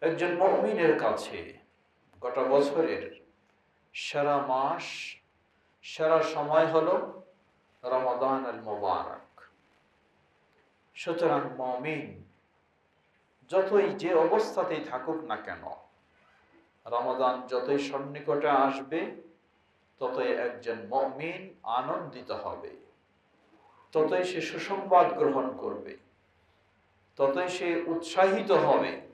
একজন মমিনের কাছে গোটা বছরের সারা মাস, সারা সময় হল রমাদান আল মোবারক। সুতরাং মমিন যতই যে অবস্থাতেই থাকুক না কেন, রমাদান যতই সন্নিকটে আসবে, ততই একজন মমিন আনন্দিত হবে। ততই সে সুসংবাদ গ্রহণ করবে। ততই সে উৎসাহিত হবে।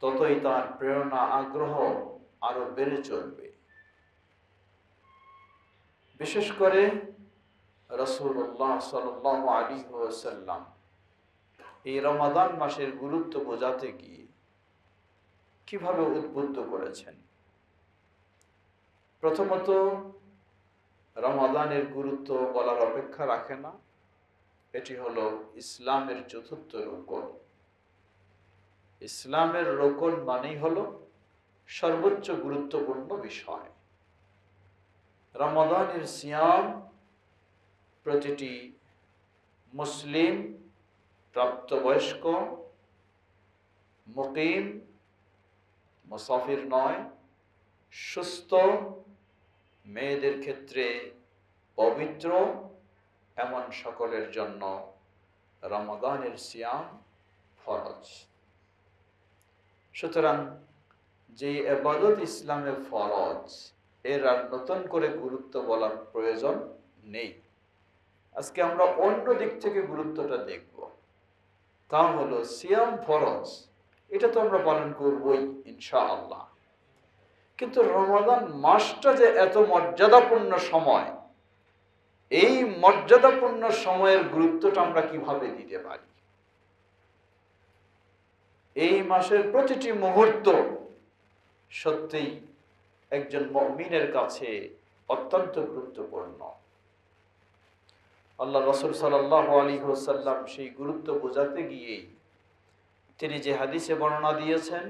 ততই তার প্রেরণা, আগ্রহ আরও বেড়ে চলবে। বিশেষ করে রসুল্লাহ সাল আলী সাল্লাম এই রমাদান মাসের গুরুত্ব বোঝাতে গিয়ে কীভাবে উদ্বুদ্ধ করেছেন? প্রথমত, রমাদানের গুরুত্ব বলার অপেক্ষা রাখে না। এটি হলো ইসলামের চতুর্থ রোকন। ইসলামের রোকন মানেই হলো সর্বোচ্চ গুরুত্বপূর্ণ বিষয়। রমাদানের সিয়াম প্রতিটি মুসলিম, প্রাপ্তবয়স্ক, মুকিম, মুসাফির নয়, সুস্থ মেয়েদের ক্ষেত্রে পবিত্র, এমন সকলের জন্য রমাদানের সিয়াম ফরজ। সুতরাং যে এবাদত ইসলামে ফরজ, এর আর নতুন করে গুরুত্ব বলার প্রয়োজন নেই। আজকে আমরা অন্য দিক থেকে গুরুত্বটা দেখব। তা হলো সিয়াম ফরজ, এটা তো আমরা পালন করবই ইনশা আল্লাহ কিন্তু রমাদান মাসটা যে এত মর্যাদাপূর্ণ সময়, এই মর্যাদাপূর্ণ সময়ের গুরুত্বটা আমরা কীভাবে দিতে পারি? এই মাসের প্রতিটি মুহূর্ত সত্যিই একজন মমিনের কাছে অত্যন্ত গুরুত্বপূর্ণ। আল্লাহ রসুল সাল্লাহ আলী হোসাল্লাম সেই গুরুত্ব বোঝাতে গিয়েই তিনি যে হাদিসে বর্ণনা দিয়েছেন,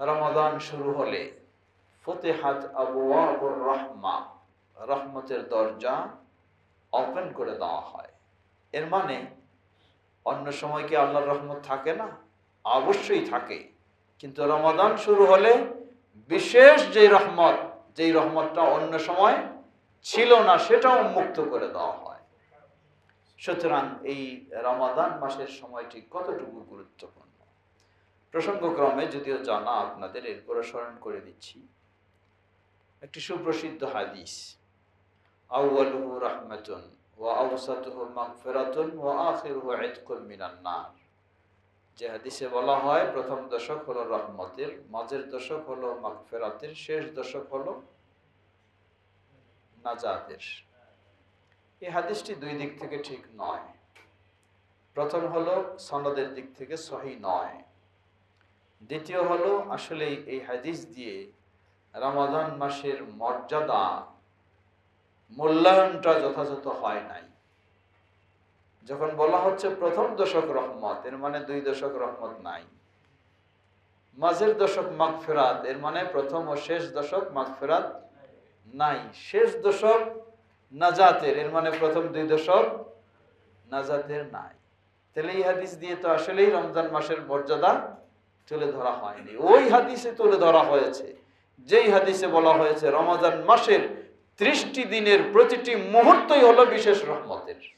রমাদান শুরু হলে ফতেহাত আবু আবুর রহমা, রহমতের দরজা ওপেন করে দেওয়া হয়। এর মানে অন্য সময় কি আল্লাহর রহমত থাকে না? অবশ্যই থাকে। কিন্তু রমাদান শুরু হলে বিশেষ যে রহমত, যেই রহমতটা অন্য সময় ছিল না, সেটাও মুক্ত করে দেওয়া হয়। সুতরাং এই রমাদান মাসের সময়টি কতটুকু গুরুত্বপূর্ণ? প্রসঙ্গক্রমে যদিও জানা, আপনাদের এরপরে স্মরণ করে দিচ্ছি। একটি সুপ্রসিদ্ধ হাদিস আউয়ালুহু রাহমাতুন ওয়া আওসাতুহু মাগফিরাতুন ওয়া আখিরুহু ইতকুম মিনান নার। যে হাদিসে বলা হয়, প্রথম দশক হলো রহমতের, মাঝের দশক হলো মাগফিরাতের, শেষ দশক হলো নাজাতের। এই হাদিসটি দুই দিক থেকে ঠিক নয়। প্রথম হলো সনদের দিক থেকে সহি নয়। দ্বিতীয় হলো আসলে এই হাদিস দিয়ে রমাদান মাসের মর্যাদা, মূল্যায়নটা যথাযথ হয় নাই। যখন বলা হচ্ছে প্রথম দশক রহমত, এর মানে দুই দশক রহমত নাই। মাঝের দশক মাগফেরাত, এর মানে প্রথম ও শেষ দশক মাগফেরাত নাই। শেষ দশক নাজাতের, এর মানে প্রথম দুই দশক নাজাতের নাই। তাহলে এই হাদিস দিয়ে তো আসলেই রমজান মাসের মর্যাদা তুলে ধরা হয়নি। ওই হাদিসে তুলে ধরা হয়েছে। যেই হাদিসে বলা হয়েছে, রমজান মাসের ত্রিশটি দিনের প্রতিটি মুহূর্তই হলো বিশেষ রহমতের।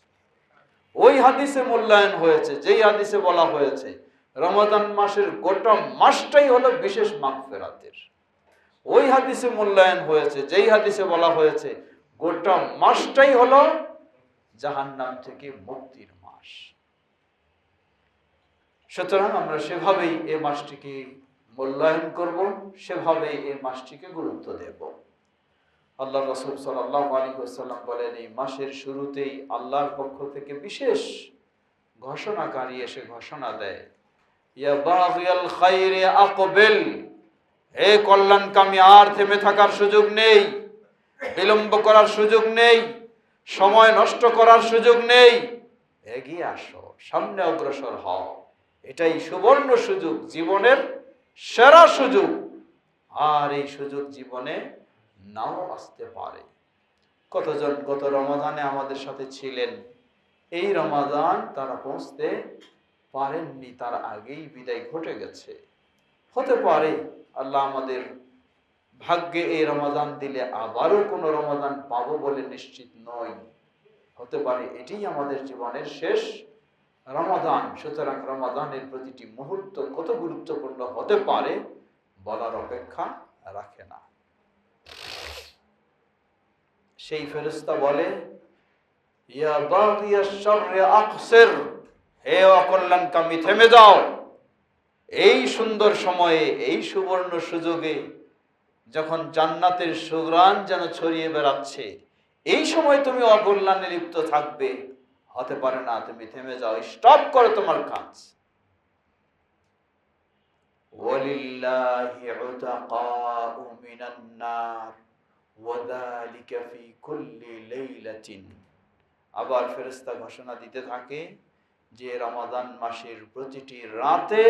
ওই হাদিসে মূল্যায়ন হয়েছে, যেই হাদিসে বলা হয়েছে রমাদান মাসের গোটা মাসটাই হলো বিশেষ মাগফেরাতের। ওই হাদিসে মূল্যায়ন হয়েছে, যেই হাদিসে বলা হয়েছে, গোটা মাসটাই হলো জাহান্নাম থেকে মুক্তির মাস। সুতরাং আমরা সেভাবেই এ মাসটিকে মূল্যায়ন করব, সেভাবেই এই মাসটিকে গুরুত্ব দেব। আল্লাহ রসুল সাল্লাহ আলী সাল্লাম বলেন, এই মাসের শুরুতেই আল্লাহর পক্ষ থেকে বিশেষ ঘোষণাকারী এসে ঘোষণা দেয় আকবেল, হে কল্যাণকামী আর থেমে থাকার সুযোগ নেই, বিলম্ব করার সুযোগ নেই, সময় নষ্ট করার সুযোগ নেই, এগিয়ে আসো, সামনে অগ্রসর হও। এটাই সুবর্ণ সুযোগ, জীবনের সেরা সুযোগ। আর এই সুযোগ জীবনে নাও আসতে পারে। কতজন গত রমাদানে আমাদের সাথে ছিলেন? এই রমাদান তারা পৌঁছতে পারেননি, তার আগেই বিদায় ঘটে গেছে। হতে পারে আল্লাহ আমাদের ভাগ্যে এই রমাদান দিলে আবারও কোনো রমাদান পাবো বলে নিশ্চিত নয় হতে পারে এটাই আমাদের জীবনের শেষ রমাদান। সুতরাং রমাদানের প্রতিটি মুহূর্ত কত গুরুত্বপূর্ণ হতে পারে বলার অপেক্ষা রাখে না। সেই ফেরেস্তা বলে থেমে যাও। এই সুন্দর সময়ে, এই সুবর্ণ সুযোগে যখন জান্নাতের সুগ্রাণ যেন ছড়িয়ে বেড়াচ্ছে, এই সময় তুমি অকল্যাণে লিপ্ত থাকবে। হতে পারে না, তুমি থেমে যাও, স্টপ করো তোমার কাজ। ওয়ালিল্লাহি ওয়াযালিকা ফি কুল্লি লাইলাতিন আবার ফেরেশতা ঘোষণা দিতে থাকে যে রমাদান মাসের প্রতিটি রাতে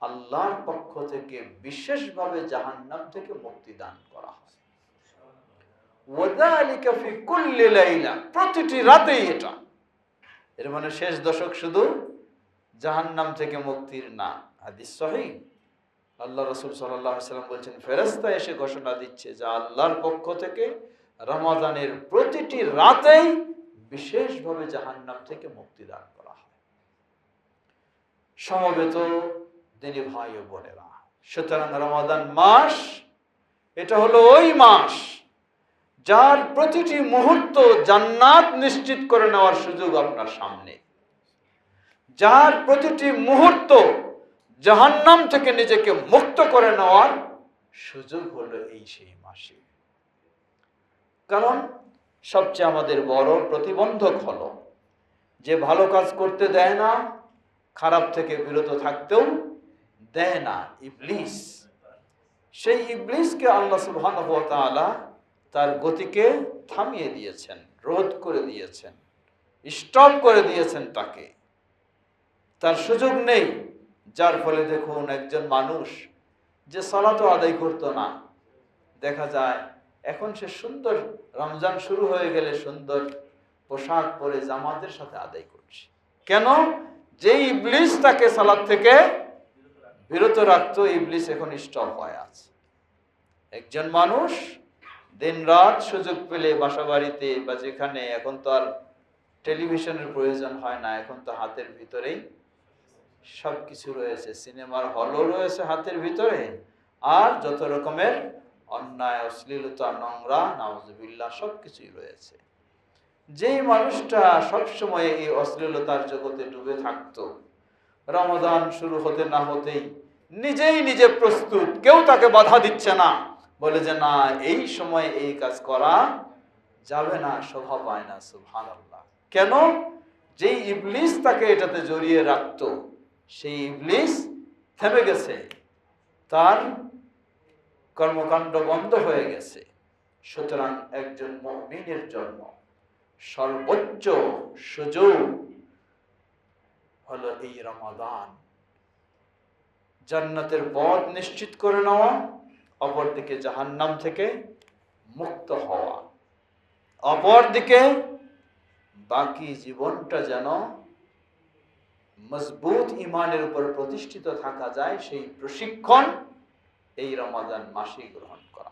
আল্লাহর পক্ষ থেকে বিশেষভাবে জাহান্নাম থেকে মুক্তি দান করা হয়। ওয়াযালিকা ফি কুল্লি লাইলা প্রতিটি রাতেই এটা। এর মানে শেষ দশক শুধু জাহান্নাম থেকে মুক্তির না। হাদিস সহি। আল্লাহ রসুল সাল্লাম বলছেন ফেরেস্তা এসে ঘোষণা দিচ্ছে যে আল্লাহর পক্ষ থেকে রমাদানের প্রতিটি রাতেই বিশেষভাবে জাহান্নাম থেকে মুক্তি দান করা হয়। সমবেত দিনী ভাই ও বোনেরা, সুতরাং রমাদান মাস, এটা হলো ওই মাস যার প্রতিটি মুহূর্ত জান্নাত নিশ্চিত করে নেওয়ার সুযোগ আপনার সামনে। যার প্রতিটি মুহূর্ত জাহান্নাম থেকে নিজেকে মুক্ত করে নেওয়ার সুযোগ হলো এই সেই মাসে। কারণ সবচেয়ে আমাদের বড় প্রতিবন্ধক হলো যে ভালো কাজ করতে দেয় না, খারাপ থেকে বিরত থাকতেও দেয় না ইবলিস। সেই ইবলিসকে আল্লাহ তাআলা তার গতিকে থামিয়ে দিয়েছেন, রোধ করে দিয়েছেন, স্টপ করে দিয়েছেন তাকে। তার সুযোগ নেই। যার ফলে দেখুন একজন মানুষ যে সালাতও আদায় করতো না। দেখা যায়, এখন সে সুন্দর রমজান শুরু হয়ে গেলে সুন্দর পোশাক পরে জামাতের সাথে আদায় করছে। কেন? যে ইবলিস তাকে সালাদ থেকে বিরত রাখতো, ইবলিস এখন স্টপ হয়ে আছে। একজন মানুষ দিন রাত সুযোগ পেলে বাসা বাড়িতে বা যেখানে, এখন তো আর টেলিভিশনের প্রয়োজন হয় না, এখন তো হাতের ভিতরেই সব কিছু রয়েছে। সিনেমার হলও রয়েছে হাতের ভিতরে। আর যত রকমের অন্যায়, অশ্লীলতা, নোংরা নাউজবিল্লা সব কিছুই রয়েছে। যেই মানুষটা সবসময় এই অশ্লীলতার জগতে ডুবে থাকতো রমদান শুরু হতে না হতেই নিজেই নিজে প্রস্তুত, কেউ তাকে বাধা দিচ্ছে না। বলে যে, না, এই সময় এই কাজ করা যাবে না, শোভা পায় না আল্লাহ কেন? যেই ইবলিস তাকে এটাতে জড়িয়ে রাখতো সেই ইবলিস থেমে গেছে। তার কর্মকাণ্ড বন্ধ হয়ে গেছে। সুতরাং একজন মমিনের জন্য সর্বোচ্চ সুযোগ হলো এই রমাদান। জান্নাতের পথ নিশ্চিত করে নেওয়া, অপরদিকে জাহান্নাম থেকে মুক্ত হওয়া। অপরদিকে বাকি জীবনটা যেন মজবুত ইমানের উপর প্রতিষ্ঠিত থাকা যায় সেই প্রশিক্ষণ এই রমাদান মাসেই গ্রহণ করা।